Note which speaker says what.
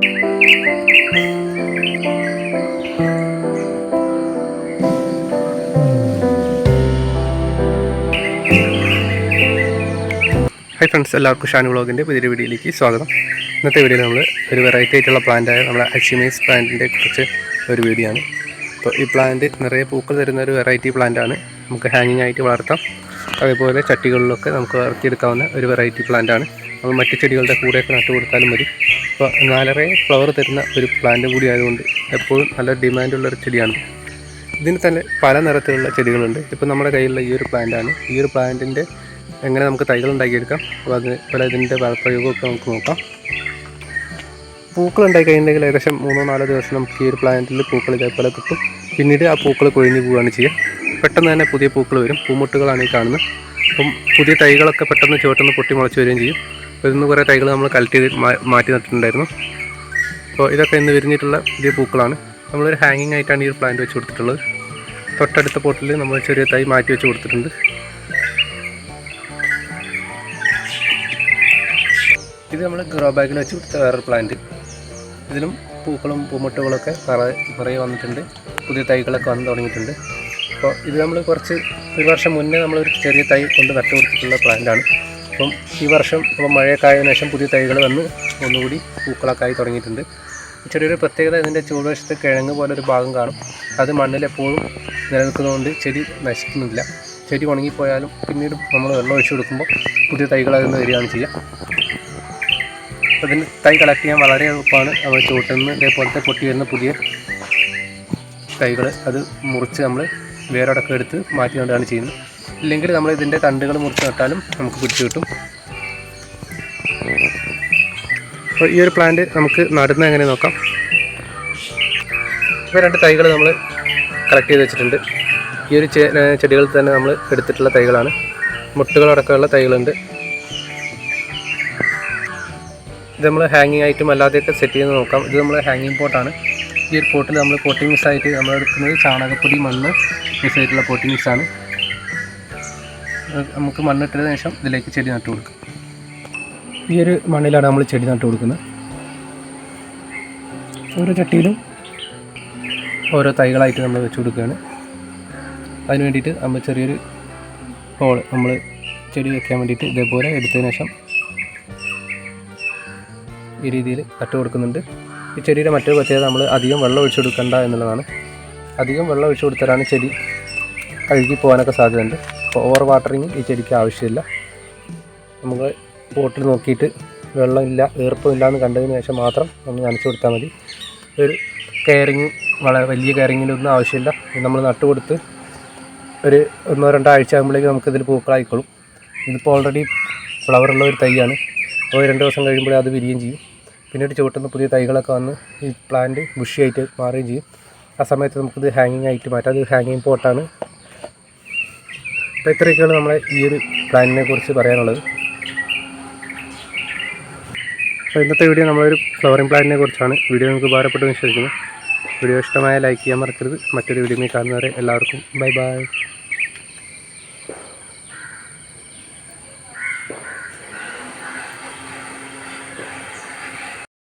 Speaker 1: Hi friends എല്ലാവർക്കും ഷാൻ വ്ളോഗിന്റെ പുതിയൊരു വീഡിയോയിലേക്ക് സ്വാഗതം. ഇന്നത്തെ വീഡിയോയിൽ നമ്മൾ ഒരു വെറൈറ്റി ആയിട്ടുള്ള പ്ലാന്റായ നമ്മുടെ അച്ചിമേസ് പ്ലാന്റിന്റെ കുറിച്ച് ഒരു വീഡിയോ ആണ്. അപ്പോൾ ഈ പ്ലാന്റ് നിറയെ പൂക്കൾ തരുന്ന ഒരു വെറൈറ്റി പ്ലാന്റ് ആണ്. നമുക്ക് ഹാങ്ങിങ് ആയിട്ട് വളർത്താം. അതേപോലെ ചട്ടികളിലൊക്കെ നമുക്ക് വളർത്തിയെടുക്കാവുന്ന ഒരു വെറൈറ്റി പ്ലാന്റ് ആണ്. നമ്മൾ മറ്റു ചെടികളുടെ കൂടെയൊക്കെ നട്ടു കൊടുത്താലും മതി. അപ്പോൾ നാലര ഫ്ലവർ തരുന്ന ഒരു പ്ലാന്റ് കൂടി ആയതുകൊണ്ട് എപ്പോഴും നല്ല ഡിമാൻഡുള്ള ഒരു ചെടിയാണ്. ഇതിന് തന്നെ പല നിറത്തിലുള്ള ചെടികളുണ്ട്. ഇപ്പോൾ നമ്മുടെ കയ്യിലുള്ള ഈ ഒരു പ്ലാന്റാണ് ഈ ഒരു പ്ലാന്റിന്റെ എങ്ങനെ നമുക്ക് തൈകൾ ഉണ്ടാക്കിയെടുക്കാം? അപ്പോൾ അത് പോലെ ഇതിന്റെ വളപ്രയോഗമൊക്കെ നമുക്ക് നോക്കാം. പൂക്കൾ ഉണ്ടായി കഴിഞ്ഞിട്ടുണ്ടെങ്കിൽ ഏകദേശം മൂന്നോ നാലോ ദിവസം നമുക്ക് ഈ ഒരു പ്ലാന്റിൽ പൂക്കൾ ഇതേപോലെ കിട്ടും. പിന്നീട് ആ പൂക്കൾ കൊഴിഞ്ഞു പോവുകയാണ് ചെയ്യുക. പെട്ടെന്ന് തന്നെ പുതിയ പൂക്കൾ വരും. പൂമുട്ടുകളാണ് ഈ കാണുന്നത്. അപ്പം പുതിയ തൈകളൊക്കെ പെട്ടെന്ന് ചുവട്ടെന്ന് പൊട്ടി മുളച്ച് വരികയും ചെയ്യും. ഇന്ന് കുറേ തൈകൾ നമ്മൾ കളക്ട് ചെയ്ത് മാറ്റി നട്ടിട്ടുണ്ടായിരുന്നു. അപ്പോൾ ഇതൊക്കെ ഇന്ന് വിരിഞ്ഞിട്ടുള്ള പുതിയ പൂക്കളാണ്. നമ്മളൊരു ഹാങ്ങിങ് ആയിട്ടാണ് ഈ ഒരു പ്ലാന്റ് വെച്ച് കൊടുത്തിട്ടുള്ളത്. തൊട്ടടുത്ത പോട്ടിൽ നമ്മൾ ചെറിയ തൈ മാറ്റി വെച്ച് കൊടുത്തിട്ടുണ്ട്. ഇത് നമ്മൾ ഗ്രോ ബാഗിൽ വെച്ച് കൊടുത്ത വേറൊരു പ്ലാന്റ് ഇതിലും പൂക്കളും പൂമുട്ടുകളൊക്കെ നിറയെ നിറയെ വന്നിട്ടുണ്ട്. പുതിയ തൈകളൊക്കെ വന്ന് തുടങ്ങിയിട്ടുണ്ട്. അപ്പോൾ ഇത് നമ്മൾ കുറച്ച് ഒരു വർഷം മുന്നേ നമ്മളൊരു ചെറിയ തൈ കൊണ്ട് നട്ടു കൊടുത്തിട്ടുള്ള പ്ലാന്റാണ് അപ്പം ഈ വർഷം അപ്പം മഴയൊക്കെ ശേഷം പുതിയ തൈകൾ വന്ന് ഒന്നുകൂടി പൂക്കളൊക്കെ ആയി തുടങ്ങിയിട്ടുണ്ട്. ചെറിയൊരു പ്രത്യേകത ഇതിന്റെ ചൂടുവശത്ത് കിഴങ്ങ് പോലെ ഒരു ഭാഗം കാണും. അത് മണ്ണിലെപ്പോഴും നിലനിൽക്കുന്നതുകൊണ്ട് ചെടി നശിക്കുന്നില്ല. ചെടി ഉണങ്ങിപ്പോയാലും പിന്നീട് നമ്മൾ വെള്ളം ഒഴിച്ചു കൊടുക്കുമ്പോൾ പുതിയ തൈകൾ അതിൽ നിന്ന് വരികയാണ് ചെയ്യുക. അതിന് തൈ കളക്ട് ചെയ്യാൻ വളരെ എളുപ്പമാണ്. നമ്മൾ ചുവട്ടിൽ നിന്ന് ഇതേപോലത്തെ പൊട്ടി വരുന്ന പുതിയ തൈകൾ അത് മുറിച്ച് നമ്മൾ വേരോടൊക്കെ എടുത്ത് മാറ്റി കൊണ്ടാണ് ചെയ്യുന്നത്. ഇല്ലെങ്കിൽ നമ്മൾ ഇതിന്റെ തണ്ടുകൾ മുറിച്ച് നട്ടാലും നമുക്ക് പിടിച്ചു കിട്ടും. അപ്പോൾ ഈ ഒരു പ്ലാന്റ് നമുക്ക് നടുന്ന എങ്ങനെ നോക്കാം. ഇപ്പോൾ രണ്ട് തൈകൾ നമ്മൾ കളക്ട് ചെയ്ത് വെച്ചിട്ടുണ്ട്. ഈ ഒരു ചെടികളിൽ തന്നെ നമ്മൾ എടുത്തിട്ടുള്ള തൈകളാണ്. മുട്ടുകളടക്കമുള്ള തൈകളുണ്ട്. ഇത് നമ്മൾ ഹാങ്ങിങ് ആയിട്ടും അല്ലാതെയൊക്കെ സെറ്റ് ചെയ്ത് നോക്കാം. ഇത് നമ്മൾ ഹാങ്ങിങ് പോട്ടാണ് ഈ ഒരു പോട്ടിൽ നമ്മൾ പോട്ടിംഗ് മിക്സ് ആയിട്ട് നമ്മൾ എടുക്കുന്നത് ചാണകപ്പൊടി മണ്ണ് മിക്സ് ആയിട്ടുള്ള പോട്ടിംഗ് ആണ്. നമുക്ക് മണ്ണിട്ടതിന് ശേഷം ഇതിലേക്ക് ചെടി നട്ടു കൊടുക്കും. ഈ ഒരു മണ്ണിലാണ് നമ്മൾ ചെടി നട്ടു കൊടുക്കുന്നത്. ഓരോ ചട്ടിയിലും ഓരോ തൈകളായിട്ട് നമ്മൾ വെച്ച് കൊടുക്കുകയാണ്. അതിന് വേണ്ടിയിട്ട് നമ്മൾ ചെറിയൊരു ഹോൾ നമ്മൾ ചെടി വെക്കാൻ വേണ്ടിയിട്ട് ഇതേപോലെ എടുത്തതിന് ശേഷം ഈ രീതിയിൽ നട്ട് കൊടുക്കുന്നുണ്ട്. ഈ ചെടിയുടെ മറ്റൊരു പ്രത്യേകത നമ്മൾ അധികം വെള്ളം ഒഴിച്ചു കൊടുക്കേണ്ട എന്നുള്ളതാണ്. അധികം വെള്ളം ഒഴിച്ചു കൊടുത്താലാണ് ചെടി കഴുകി പോകാനൊക്കെ സാധ്യതയുണ്ട്. ഓവർ വാട്ടറിങ് ഈ ചെടിക്ക് ആവശ്യമില്ല. നമുക്ക് ബോട്ടിൽ നോക്കിയിട്ട് വെള്ളമില്ല ഈർപ്പമില്ല എന്ന് കണ്ടതിന് ശേഷം മാത്രം നമ്മൾ നനച്ചു കൊടുത്താൽ മതി. ഒരു കെയറിങ് വളരെ വലിയ കെയറിങ്ങിനൊന്നും ആവശ്യമില്ല. നമ്മൾ നട്ട് കൊടുത്ത് ഒരു ഒന്നോ രണ്ടോ ആഴ്ച ആകുമ്പോഴേക്ക് നമുക്ക് ഇതിൽ പൂക്കളായിക്കോളും ഇതിപ്പോൾ ഓൾറെഡി ഫ്ലവർ ഉള്ള ഒരു തൈയാണ്. അപ്പോൾ രണ്ട് ദിവസം കഴിയുമ്പോഴേ അത് വിരിയുകയും ചെയ്യും. പിന്നീട് ചുവട്ടുന്ന പുതിയ തൈകളൊക്കെ വന്ന് ഈ പ്ലാന്റ് ബുഷിയായിട്ട് മാറുകയും ചെയ്യും. ആ സമയത്ത് നമുക്കിത് ഹാങ്ങിങ് ആയിട്ട് മാറ്റാം. അത് ഹാങ്ങിങ് പോട്ടാണ് അപ്പോൾ ഇത്രയൊക്കെയാണ് നമ്മളെ ഈ ഒരു പ്ലാനിനെ കുറിച്ച് പറയാനുള്ളത്. അപ്പോൾ ഇന്നത്തെ വീഡിയോ നമ്മളൊരു ഫ്ലവറിംഗ് പ്ലാനിനെ കുറിച്ചാണ്. വീഡിയോ നിങ്ങൾക്ക് ഉപകാരപ്പെട്ടു വിശ്വസിക്കുന്നു. വീഡിയോ ഇഷ്ടമായ ലൈക്ക് ചെയ്യാൻ മറക്കരുത്. മറ്റൊരു വീഡിയോയിൽ കാണുന്നവരെ എല്ലാവർക്കും ബൈ ബൈ